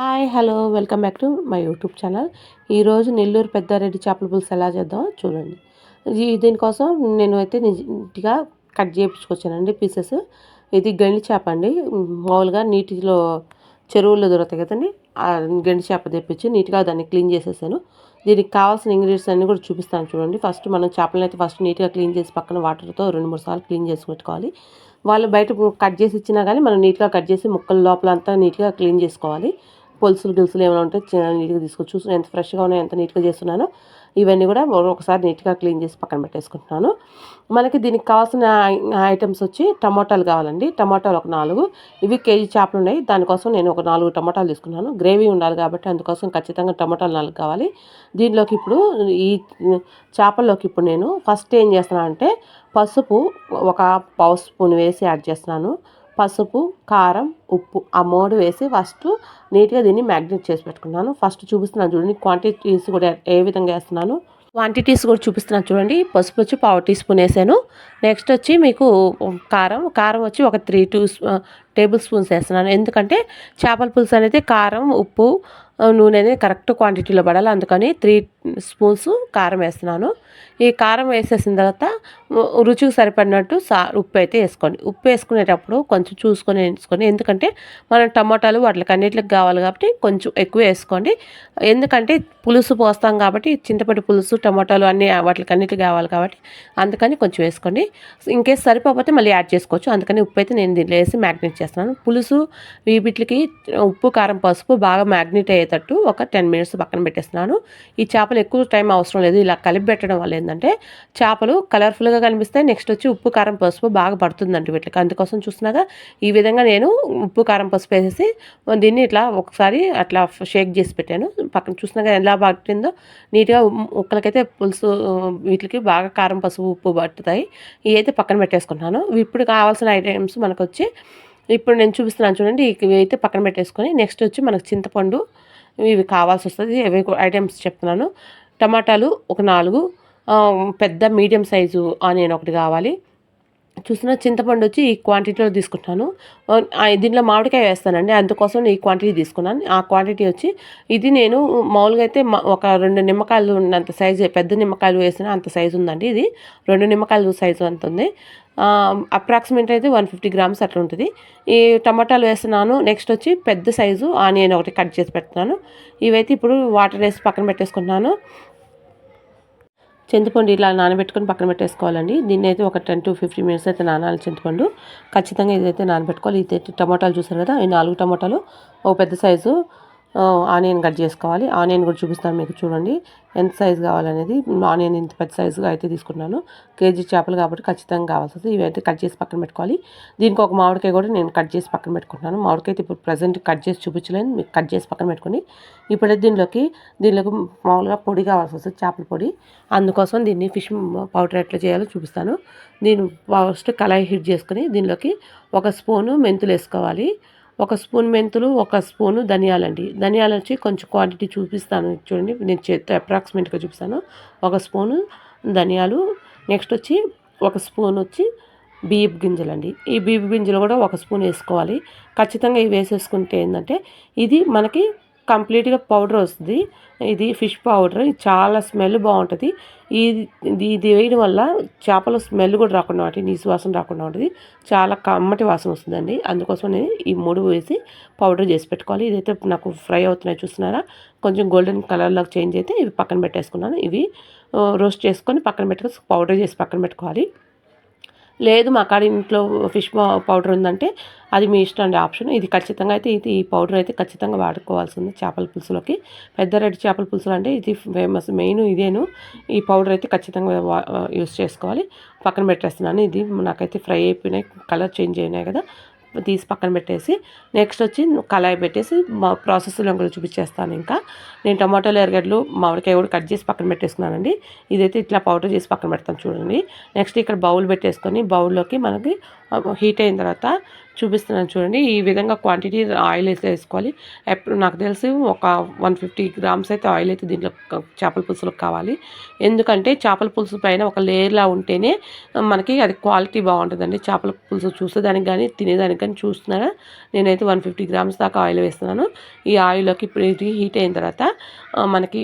Hi hello welcome back to my YouTube channel. ఈరోజు నెల్లూరు పెద్దారెడ్డి చేపల పులుసు ఎలా చేద్దామో చూడండి. దీనికోసం నేను అయితే నీట్గా కట్ చేయించుకొచ్చానండి పీసెస్. ఇది గండి చేప అండి. మామూలుగా నీటిలో చెరువుల్లో దొరుకుతాయి కదండి. గండి చేప తెప్పించి నీట్గా దాన్ని క్లీన్ చేసేసాను. దీనికి కావాల్సిన ఇంగ్రీడియంట్స్ అన్నీ కూడా చూపిస్తాను చూడండి. ఫస్ట్ మనం చేపలను అయితే ఫస్ట్ నీట్గా క్లీన్ చేసి పక్కన వాటర్తో రెండు మూడు సార్లు క్లీన్ చేసి పెట్టుకోవాలి. వాళ్ళు బయట కట్ చేసి ఇచ్చినా కానీ మనం నీట్గా కట్ చేసి ముక్కల లోపల అంతా నీట్గా క్లీన్ చేసుకోవాలి. పొలుసులు గిలుసులు ఏమైనా ఉంటే నీట్గా తీసుకొని చూసి ఎంత ఫ్రెష్గా ఉన్నాయో ఎంత నీట్గా చేస్తున్నానో ఇవన్నీ కూడా ఒకసారి నీట్గా క్లీన్ చేసి పక్కన పెట్టేసుకుంటున్నాను. మనకి దీనికి కావాల్సిన ఐటమ్స్ వచ్చి టమాటాలు కావాలండి. టమాటాలు ఒక నాలుగు. ఇవి కేజీ చేపలు ఉన్నాయి. దానికోసం నేను ఒక నాలుగు టమాటాలు తీసుకున్నాను. గ్రేవీ ఉండాలి కాబట్టి అందుకోసం ఖచ్చితంగా టమాటాలు నాలుగు కావాలి. దీనిలోకి ఇప్పుడు ఈ చేపల్లోకి ఇప్పుడు నేను ఫస్ట్ ఏం చేస్తున్నాను అంటే పసుపు ఒక పావు స్పూన్ వేసి యాడ్ చేస్తున్నాను. పసుపు కారం ఉప్పు ఆ మూడు వేసి ఫస్ట్ నీట్గా దీన్ని మ్యాగ్నేట్ చేసి పెట్టుకున్నాను. ఫస్ట్ చూపిస్తున్నాను చూడండి క్వాంటిటీస్ కూడా ఏ విధంగా వేస్తున్నాను. క్వాంటిటీస్ కూడా చూపిస్తున్నాను చూడండి పసుపు వచ్చి పావు టీ స్పూన్ వేసాను. నెక్స్ట్ వచ్చి మీకు కారం కారం వచ్చి ఒక త్రీ టూ టేబుల్ స్పూన్స్ వేస్తున్నాను. ఎందుకంటే చేపల పులుసు అనేది కారం ఉప్పు నూనె అనేది కరెక్ట్ క్వాంటిటీలో పడాలి. అందుకని త్రీ స్పూన్స్ కారం వేస్తున్నాను. ఈ కారం వేసేసిన తర్వాత రుచికి సరిపడినట్టు సా ఉప్పు అయితే వేసుకోండి. ఉప్పు వేసుకునేటప్పుడు కొంచెం చూసుకొని వేసుకొని ఎందుకంటే మనం టమాటాలు వాటికి అన్నిటికి కావాలి కాబట్టి కొంచెం ఎక్కువ వేసుకోండి. ఎందుకంటే పులుసు పోస్తాం కాబట్టి చింతపండు పులుసు టమాటాలు అన్నీ వాటికి అన్నిటికి కావాలి కాబట్టి అందుకని కొంచెం వేసుకోండి. ఇంకేస్ సరిపోతే మళ్ళీ యాడ్ చేసుకోవచ్చు. అందుకని ఉప్పు అయితే నేను దీంట్లో వేసి మ్యాగ్నేట్ చేస్తున్నాను. పులుసు వీటికి ఉప్పు కారం పసుపు బాగా మ్యాగ్నేట్ అయ్యేటట్టు ఒక టెన్ మినిట్స్ పక్కన పెట్టేస్తున్నాను. ఈ చేపలు ఎక్కువ టైం అవసరం లేదు. ఇలా కలిపి పెట్టడం వల్ల ఏంటంటే చేపలు కలర్ఫుల్గా కనిపిస్తాయి నెక్స్ట్ వచ్చి ఉప్పు కారం పసుపు బాగా పడుతుందండి వీటికి. అందుకోసం చూసినాగా ఈ విధంగా నేను ఉప్పు కారం పసుపు వేసేసి దీన్ని ఇట్లా ఒకసారి అట్లా షేక్ చేసి పెట్టాను. పక్కన చూసినాగా ఎలా పట్టిందో. నీట్గా ముక్కలకైతే పులుసు వీటికి బాగా కారం పసుపు ఉప్పు పట్టుతాయి. ఇవి అయితే పక్కన పెట్టేసుకున్నాను ఇప్పుడు కావాల్సిన ఐటమ్స్ మనకు వచ్చి ఇప్పుడు నేను చూపిస్తున్నాను చూడండి ఇవి అయితే పక్కన పెట్టేసుకొని నెక్స్ట్ వచ్చి మనకు చింతపండు ఇవి కావాల్సి వస్తుంది. ఇవి ఐటమ్స్ చెప్తున్నాను. టమాటాలు ఒక నాలుగు పెద్ద మీడియం సైజు ఆనియన్ ఒకటి కావాలి. చూసిన చింతపండు వచ్చి ఈ క్వాంటిటీలో తీసుకుంటాను. దీంట్లో మామిడికాయ వేస్తానండి. అందుకోసం ఈ క్వాంటిటీ తీసుకున్నాను. ఆ క్వాంటిటీ వచ్చి ఇది నేను మామూలుగా అయితే ఒక రెండు నిమ్మకాయలు ఉన్నంత సైజు పెద్ద నిమ్మకాయలు వేసిన అంత సైజు ఉందండి ఇది. రెండు నిమ్మకాయలు సైజు అంత ఉంది. అప్రాక్సిమేట్ అయితే వన్ ఫిఫ్టీ గ్రామ్స్ అట్లా ఉంటుంది. ఈ టమాటాలు వేస్తున్నాను. నెక్స్ట్ వచ్చి పెద్ద సైజు ఆనియన్ ఒకటి కట్ చేసి పెడుతున్నాను. ఇవైతే ఇప్పుడు వాటర్ వేసి పక్కన పెట్టేసుకుంటున్నాను. చింతపండు ఇలా నానబెట్టుకొని పక్కన పెట్టేసుకోవాలండి. దీన్ని అయితే ఒక టెన్ టు ఫిఫ్టీన్ మినిట్స్ అయితే నానాలి చింతపండు. ఖచ్చితంగా ఇదైతే నానబెట్టుకోవాలి. ఇదైతే టమాటాలు చూసారు కదా? ఈ నాలుగు టమాటాలు. ఒక పెద్ద సైజు. ఆనియన్ కట్ చేసుకోవాలి. ఆనియన్ కూడా చూపిస్తాను మీకు చూడండి. ఎంత సైజు కావాలనేది. ఆనియన్ ఇంత పెద్ద సైజుగా అయితే తీసుకున్నాను. కేజీ చేపలు కాబట్టి ఖచ్చితంగా కావాల్సి వస్తుంది. ఇవైతే కట్ చేసి పక్కన పెట్టుకోవాలి. దీనికి ఒక మామిడికాయ కూడా నేను కట్ చేసి పక్కన పెట్టుకుంటున్నాను. మామిడికాయ ఇప్పుడు ప్రజెంట్ కట్ చేసి చూపించలేను మీకు కట్ చేసి పక్కన పెట్టుకొని ఇప్పుడు దీనిలోకి దీనిలోకి మామూలుగా పొడి కావాల్సి వస్తుంది చేపల పొడి. అందుకోసం దీన్ని ఫిష్ పౌడర్ ఎట్లా చేయాలో చూపిస్తాను. దీన్ని ఫస్ట్ కళాయి హీట్ చేసుకుని దీనిలోకి ఒక స్పూను మెంతులు వేసుకోవాలి. ఒక స్పూన్ మెంతులు ఒక స్పూను ధనియాలండి ధనియాలు వచ్చి కొంచెం క్వాంటిటీ చూపిస్తాను. చూడండి నేను చేత్తో అప్రాక్సిమేట్గా చూపిస్తాను. ఒక స్పూను ధనియాలు నెక్స్ట్ వచ్చి ఒక స్పూన్ వచ్చి బియ్యపు గింజలండి ఈ బియ్యపు గింజలు కూడా ఒక స్పూన్ వేసుకోవాలి. ఖచ్చితంగా ఇవి వేసేసుకుంటే ఏంటంటే ఇది మనకి కంప్లీట్గా పౌడర్ వస్తుంది. ఇది ఫిష్ పౌడర్. చాలా స్మెల్ బాగుంటుంది. ఇది ఇది వేయడం వల్ల చేపల స్మెల్ కూడా రాకుండా ఉంటుంది. నీసు వాసన రాకుండా ఉంటుంది. చాలా కమ్మటి వాసన వస్తుందండి. అందుకోసం నేను ఈ మూడు వేసి పౌడర్ చేసి పెట్టుకోవాలి. ఇదైతే నాకు ఫ్రై అవుతున్నాయి చూస్తున్నారా? కొంచెం గోల్డెన్ కలర్లోకి చేంజ్ అయితే ఇవి పక్కన పెట్టేసుకున్నాను. ఇవి రోస్ట్ చేసుకొని పక్కన పెట్టుకొని పౌడర్ చేసి పక్కన పెట్టుకోవాలి. లేదు మా కాడ ఇంట్లో ఫిష్ పౌడర్ ఉందంటే అది మీ ఇష్టం అండి ఆప్షన్. ఇది ఖచ్చితంగా అయితే ఇది ఈ పౌడర్ అయితే ఖచ్చితంగా వాడుకోవాల్సింది చేపల పులుసులోకి. పెద్ద రెడ్డి చేపల పులుసులు అంటే ఇది ఫేమస్ మెయిన్ ఇదేను. ఈ పౌడర్ అయితే ఖచ్చితంగా యూస్ చేసుకోవాలి. పక్కన పెట్టేస్తున్నాను. ఇది నాకైతే ఫ్రై అయిపోయినాయి కలర్ చేంజ్ అయినాయి కదా. తీసి పక్కన పెట్టేసి నెక్స్ట్ వచ్చి కళాయి పెట్టేసి మా ప్రాసెస్లో కూడా చూపించేస్తాను ఇంకా. నేను టమాటోలు ఎరగడ్లు మామిడికాయ కూడా కట్ చేసి పక్కన పెట్టేసుకున్నానండి. ఇదైతే ఇట్లా పౌడర్ చేసి పక్కన పెడతాను చూడండి. నెక్స్ట్ ఇక్కడ బౌల్ పెట్టేసుకొని బౌల్లోకి మనకి హీట్ అయిన తర్వాత చూపిస్తున్నాను చూడండి. ఈ విధంగా క్వాంటిటీ ఆయిల్ అయితే వేసుకోవాలి. ఎప్పుడు నాకు తెలిసి ఒక వన్ ఫిఫ్టీ గ్రామ్స్ అయితే ఆయిల్ అయితే దీంట్లో చేపల పులుసులకు కావాలి. ఎందుకంటే చేపల పులుసు పైన ఒక లేయర్లా ఉంటేనే మనకి అది క్వాలిటీ బాగుంటుందండి. చేపల పులుసు చూసేదానికి కానీ తినేదానికి కానీ చూస్తున్నారా? నేనైతే వన్ ఫిఫ్టీ గ్రామ్స్ దాకా ఆయిల్ వేస్తున్నాను. ఈ ఆయిల్లోకి ఇప్పుడు హీట్ అయిన తర్వాత మనకి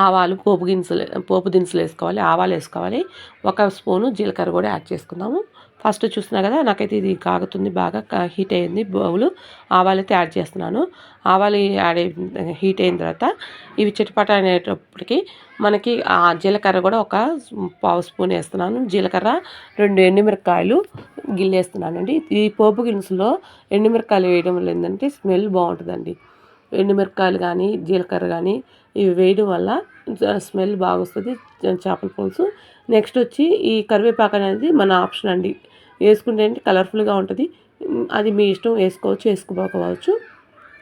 ఆవాలు పోపు దినుసులు పోపు దినుసులు వేసుకోవాలి. ఆవాలు వేసుకోవాలి. ఒక స్పూను జీలకర్ర కూడా యాడ్ చేసుకుందాము. ఫస్ట్ చూస్తున్నా కదా నాకైతే ఇది కాగుతుంది బాగా హీట్ అయింది బౌలు. ఆవాలు అయితే యాడ్ చేస్తున్నాను. ఆవాలు యాడ్ హీట్ అయిన తర్వాత ఇవి చిటపట అనేటప్పటికి మనకి ఆ జీలకర్ర కూడా ఒక పావు స్పూన్ వేస్తున్నాను. జీలకర్ర రెండు ఎండుమిరపకాయలు గిల్లేస్తున్నానండి. ఈ పోపు గినుసులో ఎండుమిరకాయలు వేయడం వల్ల ఏంటంటే స్మెల్ బాగుంటుందండి. ఎండుమిరపకాయలు కానీ జీలకర్ర కానీ ఇవి వేయడం వల్ల స్మెల్ బాగా వస్తుంది చేపల పులుసు. నెక్స్ట్ వచ్చి ఈ కరివేపాకు అనేది మన ఆప్షన్ అండి. వేసుకుంటే ఏంటి? కలర్ఫుల్గా ఉంటుంది. అది మీ ఇష్టం వేసుకోవచ్చు వేసుకోకపోవచ్చు.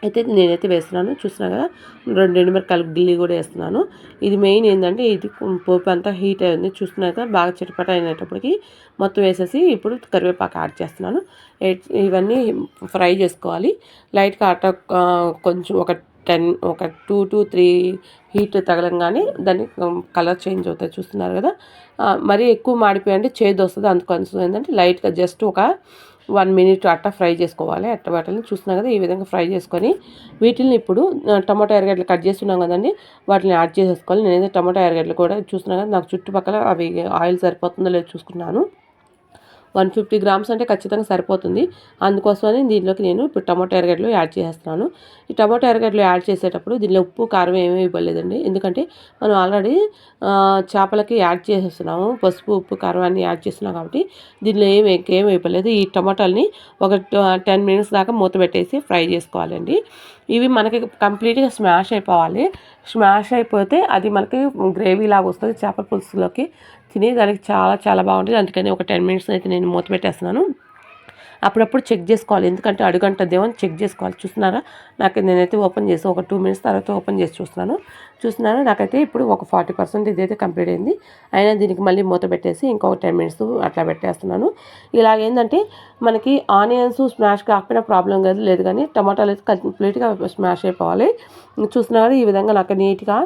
అయితే నేనైతే వేస్తున్నాను. చూసినా కదా? రెండు రెండు ఎండుమిరకాయలు గిల్లి కూడా వేస్తున్నాను. ఇది మెయిన్ ఏంటంటే ఇది పోపు అంతా హీట్ అయింది చూస్తున్నా కదా? బాగా చిటపట అయినప్పటికీ మొత్తం వేసేసి ఇప్పుడు కరివేపాకు యాడ్ చేస్తున్నాను. ఇవన్నీ ఫ్రై చేసుకోవాలి. లైట్గా అట్ట కొంచెం ఒక టెన్ ఒక టూ టు త్రీ హీట్ తగలంగానే దాన్ని కలర్ చేంజ్ అవుతాయి. చూస్తున్నారు కదా? మరీ ఎక్కువ మాడిపోయండి చేదు వస్తుంది. అందుకని ఏంటంటే లైట్గా జస్ట్ ఒక వన్ మినిట్ అట్ట ఫ్రై చేసుకోవాలి. అట్ట వాటిని చూసినా కదా? ఈ విధంగా ఫ్రై చేసుకొని వీటిని ఇప్పుడు టమాటా ఎరగడ్డలు కట్ చేస్తున్నాం కదండి? వాటిని యాడ్ చేసేసుకోవాలి. నేనైతే టమాటా ఎరగడ్లు కూడా చూస్తున్నా కదా? నాకు చుట్టుపక్కల అవి ఆయిల్ సరిపోతుందో లేదో చూసుకున్నాను. వన్ ఫిఫ్టీ గ్రామ్స్ అంటే ఖచ్చితంగా సరిపోతుంది. అందుకోసమని దీంట్లోకి నేను ఇప్పుడు టమాటో ఎరగడ్డలు యాడ్ చేస్తున్నాను. ఈ టమాటో ఎరగడ్డలు యాడ్ చేసేటప్పుడు దీనిలో ఉప్పు కారం ఏమీ ఇవ్వలేదండి. ఎందుకంటే మనం ఆల్రెడీ చేపలకి యాడ్ చేసేస్తున్నాము. పసుపు ఉప్పు కారం అన్నీ యాడ్ చేస్తున్నాం కాబట్టి దీనిలో ఏమి ఏమి ఇవ్వలేదు. ఈ టమాటాలని ఒక టెన్ మినిట్స్ దాకా మూత పెట్టేసి ఫ్రై చేసుకోవాలండి. ఇవి మనకి కంప్లీట్గా స్మాష్ అయిపోవాలి. స్మాష్ అయిపోతే అది మనకి గ్రేవీ లాగా వస్తుంది. చేపల పులుసులోకి తిని దానికి చాలా చాలా బాగుంటుంది. అందుకని ఒక టెన్ మినిట్స్ అయితే నేను మూత పెట్టేస్తున్నాను. అప్పుడప్పుడు చెక్ చేసుకోవాలి. ఎందుకంటే అడుగంటదేమో అని చెక్ చేసుకోవాలి. చూస్తున్నారా? నాకు నేనైతే ఓపెన్ చేసి ఒక టూ మినిట్స్ తర్వాత ఓపెన్ చేసి చూస్తున్నాను. చూస్తున్నాను నాకైతే ఇప్పుడు ఒక ఫార్టీ పర్సెంట్ ఇదైతే కంప్లీట్ అయింది. అయినా దీనికి మళ్ళీ మూత పెట్టేసి ఇంకొక టెన్ మినిట్స్ అట్లా పెట్టేస్తున్నాను. ఇలాగేంటంటే మనకి ఆనియన్స్ స్మాష్ కాకపోయినా ప్రాబ్లం కాదు లేదు కానీ టమాటాలు అయితే కంప్లీట్గా స్మాష్ అయిపోవాలి. చూస్తున్నారు? ఈ విధంగా నాకు నీట్గా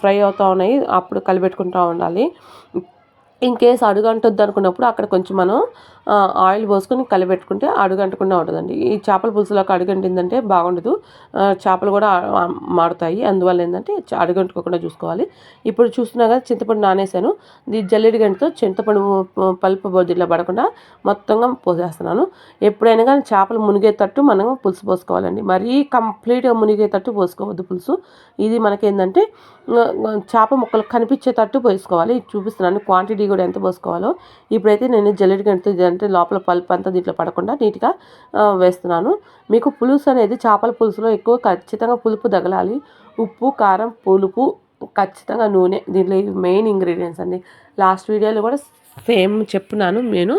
ఫ్రై అవుతూ ఉన్నాయి. అప్పుడు కలిపెట్టుకుంటూ ఉండాలి. ఇన్ కేస్ అడుగంటొద్దు అనుకున్నప్పుడు అక్కడ కొంచెం మనం ఆయిల్ పోసుకొని కలిపెట్టుకుంటే అడుగంటకుండా ఉంటుందండి. ఈ చేపల పులుసులోకి అడుగంటిందంటే బాగుండదు. చేపలు కూడా మారుతాయి. అందువల్ల ఏంటంటే అడుగంటుకోకుండా చూసుకోవాలి. ఇప్పుడు చూస్తున్నా కదా చింతపండు నానేసాను ఈ జల్లెడి గంటతో చింతపండు పల్పు బొద్దిలో పడకుండా మొత్తంగా పోసేస్తున్నాను. ఎప్పుడైనా కానీ చేపలు మునిగేటట్టు మనం పులుసు పోసుకోవాలండి. మరీ కంప్లీట్గా మునిగేటట్టు పోసుకోవద్దు పులుసు. ఇది మనకేంటంటే చేప ముక్కలు కనిపించేటట్టు పోసుకోవాలి. చూపిస్తున్నాను క్వాంటిటీ కూడా ఎంత పోసుకోవాలో. ఇప్పుడైతే నేను జల్లెడి గంటతో అంటే లోపల పల్ప్ అంతా దీంట్లో పడకుండా నీట్గా వేస్తున్నాను. మీకు పులుసు అనేది చేపల పులుసులో ఎక్కువ ఖచ్చితంగా పులుపు తగలాలి. ఉప్పు కారం పులుపు ఖచ్చితంగా నూనె. దీంట్లో మెయిన్ ఇంగ్రీడియంట్స్ అండి. లాస్ట్ వీడియోలో కూడా సేమ్ చెప్తున్నాను నేను.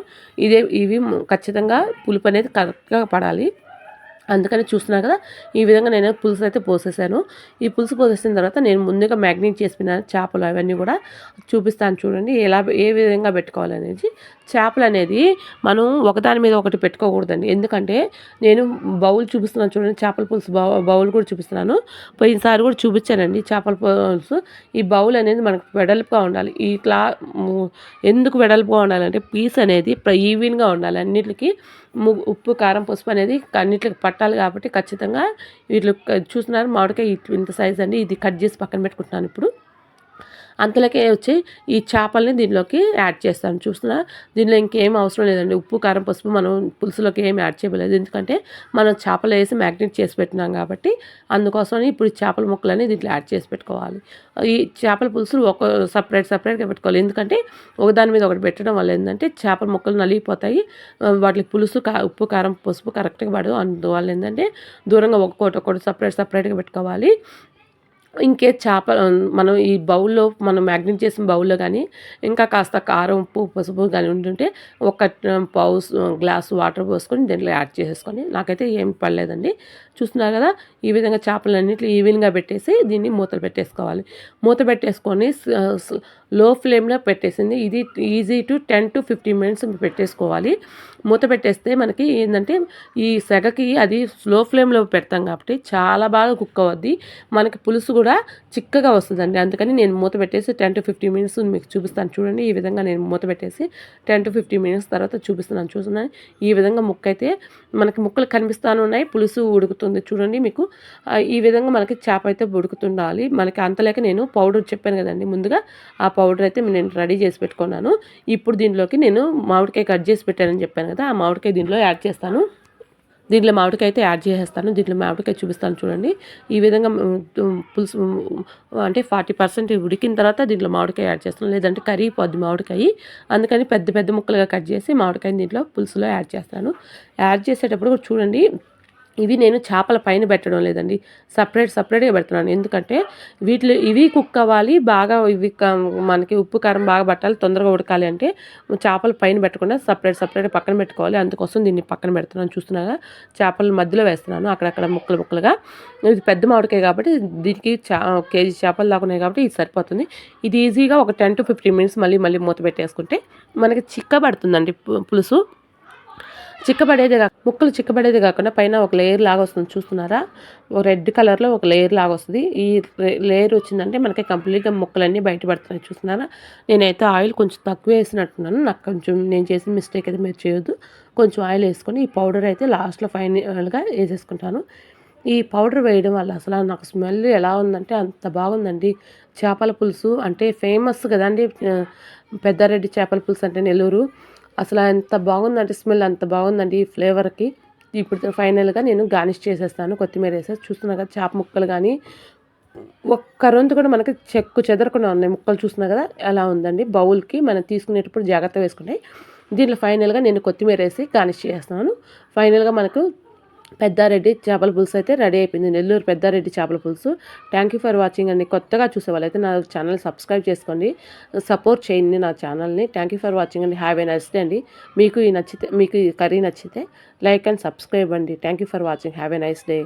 ఇదే ఇవి ఖచ్చితంగా పులుపు అనేది కరెక్ట్గా పడాలి. అందుకని చూస్తున్నాను కదా ఈ విధంగా నేను పులుసు అయితే పోసేసాను. ఈ పులుసు పోసేసిన తర్వాత నేను ముందుగా మ్యాగ్నేట్ చేసిన చేపలు అవన్నీ కూడా చూపిస్తాను చూడండి. ఎలా ఏ విధంగా పెట్టుకోవాలనేది చేపలు అనేది మనం ఒకదాని మీద ఒకటి పెట్టుకోకూడదండి. ఎందుకంటే నేను బౌల్ చూపిస్తున్నాను చూడండి చేపల పులుసు బౌల్ కూడా చూపిస్తున్నాను. పోయినసారి కూడా చూపించానండి చేపల పులుసు. ఈ బౌల్ అనేది మనకు వెడల్పుగా ఉండాలి. ఈ క్లా ఎందుకు వెడల్పుగా ఉండాలంటే పీస్ అనేది ఈవెన్గా ఉండాలి. అన్నిటికీ ఉప్పు కారం పసుపు అనేది అన్నిటికి పట్టాలి కాబట్టి ఖచ్చితంగా వీళ్ళు చూస్తున్నారు. మామిడికాయ ఇంత సైజ్ అండి. ఇది కట్ చేసి పక్కన పెట్టుకుంటున్నాను ఇప్పుడు. అంతలోకే వచ్చి ఈ చేపల్ని దీనిలోకి యాడ్ చేస్తాను. చూస్తున్నా? దీనిలో ఇంకేం అవసరం లేదండి. ఉప్పు కారం పసుపు మనం పులుసులోకి ఏం యాడ్ చేయలేదు ఎందుకంటే మనం చేపలు వేసి మ్యాగ్నెట్ చేసి పెట్టినాం కాబట్టి అందుకోసమని ఇప్పుడు చేపల ముక్కలని దీంట్లో యాడ్ చేసి పెట్టుకోవాలి. ఈ చేపల పులుసులు ఒక సపరేట్ సపరేట్గా పెట్టుకోవాలి. ఎందుకంటే ఒకదాని మీద ఒకటి పెట్టడం వల్ల ఏంటంటే చేపల ముక్కలు నలిగిపోతాయి. వాటికి పులుసు కా ఉప్పు కారం పసుపు కరెక్ట్గా పడదు అందువల్ల ఏంటంటే దూరంగా ఒక్కొక్కటి ఒక్కొక్కటి సపరేట్ సపరేట్గా పెట్టుకోవాలి. ఇంకే చేప మనం ఈ బౌల్లో మనం మ్యాగ్నెట్ చేసిన బౌల్లో కానీ ఇంకా కాస్త కారం ఉప్పు పసుపు కానీ ఉంటుంటే ఒక పౌస్ గ్లాస్ వాటర్ పోసుకొని దీంట్లో యాడ్ చేసేసుకొని నాకైతే ఏం పడలేదండి. చూస్తున్నారు కదా ఈ విధంగా చేపలన్నింటినీ ఈవెన్గా పెట్టేసి దీన్ని మూతలు పెట్టేసుకోవాలి. మూత పెట్టేసుకొని లో ఫ్లేమ్లో పెట్టేసింది. ఇది easy to ten to fifteen minutes పెట్టేసుకోవాలి. మూత పెట్టేస్తే మనకి ఏంటంటే ఈ సెగకి అది స్లో ఫ్లేమ్లో పెడతాం కాబట్టి చాలా బాగా కుక్ అవుద్ది. మనకి పులుసు కూడా చిక్కగా వస్తుందండి. అందుకని నేను మూత పెట్టేసి టెన్ టు ఫిఫ్టీ మినిట్స్ మీకు చూపిస్తాను. చూడండి ఈ విధంగా నేను మూత పెట్టేసి టెన్ టు ఫిఫ్టీ మినిట్స్ తర్వాత చూపిస్తున్నాను. చూస్తున్నాను. ఈ విధంగా ముక్క అయితే మనకి ముక్కలు కనిపిస్తాను ఉన్నాయి. పులుసు ఉడుకుతుంది. చూడండి మీకు. ఈ విధంగా మనకి చేప అయితే ఉడుకుతుండాలి. మనకి అంతలేక నేను పౌడర్ చెప్పాను కదండి. ముందుగా ఆ పౌడర్ అయితే నేను రెడీ చేసి పెట్టుకున్నాను. ఇప్పుడు దీంట్లోకి నేను మామిడికాయ కట్ చేసి పెట్టానని చెప్పాను కదా ఆ మామిడికాయ దీంట్లో యాడ్ చేస్తాను. దీంట్లో మామిడికాయ అయితే యాడ్ చేసేస్తాను. దీంట్లో మామిడికాయ చూపిస్తాను చూడండి. ఈ విధంగా పులుసు అంటే ఫార్టీ పర్సెంట్ ఉడికిన తర్వాత దీంట్లో మామిడికాయ యాడ్ చేస్తాను. లేదంటే కర్రీ కరిగిపోద్ది మామిడికాయ. అందుకని పెద్ద పెద్ద ముక్కలుగా కట్ చేసి మామిడికాయని దీంట్లో పులుసులో యాడ్ చేస్తాను. యాడ్ చేసేటప్పుడు కూడా చూడండి ఇవి నేను చేపల పైన పెట్టడం లేదండి. సపరేట్ సపరేట్గా పెడుతున్నాను. ఎందుకంటే వీటిలో ఇవి కుక్ అవ్వాలి బాగా ఇవి క- మనకి ఉప్పు కారం బాగా పట్టాలి తొందరగా ఉడకాలి అంటే చేపల పైన పెట్టకుండా సపరేట్ సపరేట్ పక్కన పెట్టుకోవాలి. అందుకోసం దీన్ని పక్కన పెడుతున్నాను. చూస్తున్నాగా చేపలు మధ్యలో వేస్తున్నాను. అక్కడక్కడ ముక్కలు ముక్కలుగా. ఇది పెద్ద మామిడికాయ కాబట్టి దీనికి చా కేజీ చేపలు దాకా ఉన్నాయి కాబట్టి ఇది సరిపోతుంది. ఇది ఈజీగా ఒక టెన్ టు ఫిఫ్టీన్ మినిట్స్ మళ్ళీ మళ్ళీ మూత పెట్టేసుకుంటే మనకి చిక్కబడుతుందండి పడుతుందండి పులుసు. చిక్కబడేది కాక ముక్కలు చిక్కబడేది కాకుండా పైన ఒక లేయర్ లాగా వస్తుంది. చూస్తున్నారా? రెడ్ కలర్లో ఒక లేయర్ లాగా వస్తుంది. ఈ లేయర్ వచ్చిందంటే మనకి కంప్లీట్గా ముక్కలన్నీ బయటపడుతున్నాయి చూస్తున్నారా? నేనైతే ఆయిల్ కొంచెం తక్కువ వేసినట్టున్నాను. నాకు కొంచెం నేను చేసిన మిస్టేక్ అయితే మీరు చేయొద్దు. కొంచెం ఆయిల్ వేసుకొని ఈ పౌడర్ అయితే లాస్ట్లో ఫైనల్గా వేసేసుకుంటాను. ఈ పౌడర్ వేయడం వల్ల అసలు నాకు స్మెల్ ఎలా ఉందంటే అంత బాగుందండి. చేపల పులుసు అంటే ఫేమస్ కదండి పెద్దారెడ్డి చేపల పులుసు అంటే నెల్లూరు. అసలు ఎంత బాగుందంటే స్మెల్ అంత బాగుందండి ఈ ఫ్లేవర్కి. ఇప్పుడు ఫైనల్గా నేను గార్నిష్ చేసేస్తాను కొత్తిమీర వేసేసి. చూస్తున్నా కదా చేప ముక్కలు కానీ ఒక్క రొంతు కూడా మనకి చెక్కు చెదరకుండా ఉన్నాయి. ముక్కలు చూస్తున్నా కదా అలా ఉందండి. బౌల్కి మనం తీసుకునేటప్పుడు జాగ్రత్త వేసుకుంటాయి దీంట్లో ఫైనల్గా నేను కొత్తిమీర వేసి గార్నిష్ చేస్తాను ఫైనల్గా మనకు పెద్దారెడ్డి చేపల పులుసు అయితే రెడీ అయిపోయింది. నెల్లూరు పెద్దారెడ్డి చేపల పులుసు. థ్యాంక్ యూ ఫర్ వాచింగ్ అండి. కొత్తగా చూసే అయితే నా ఛానల్ సబ్స్క్రైబ్ చేసుకోండి. సపోర్ట్ చేయండి నా ఛానల్ని. థ్యాంక్ యూ ఫర్ వాచింగ్ అండి. హ్యావ్ ఏ నచ్చితే అండి. మీకు ఈ నచ్చితే మీకు ఈ కర్రీ నచ్చితే లైక్ అండ్ సబ్స్క్రైబ్ అండి. Thank you for watching have a nice day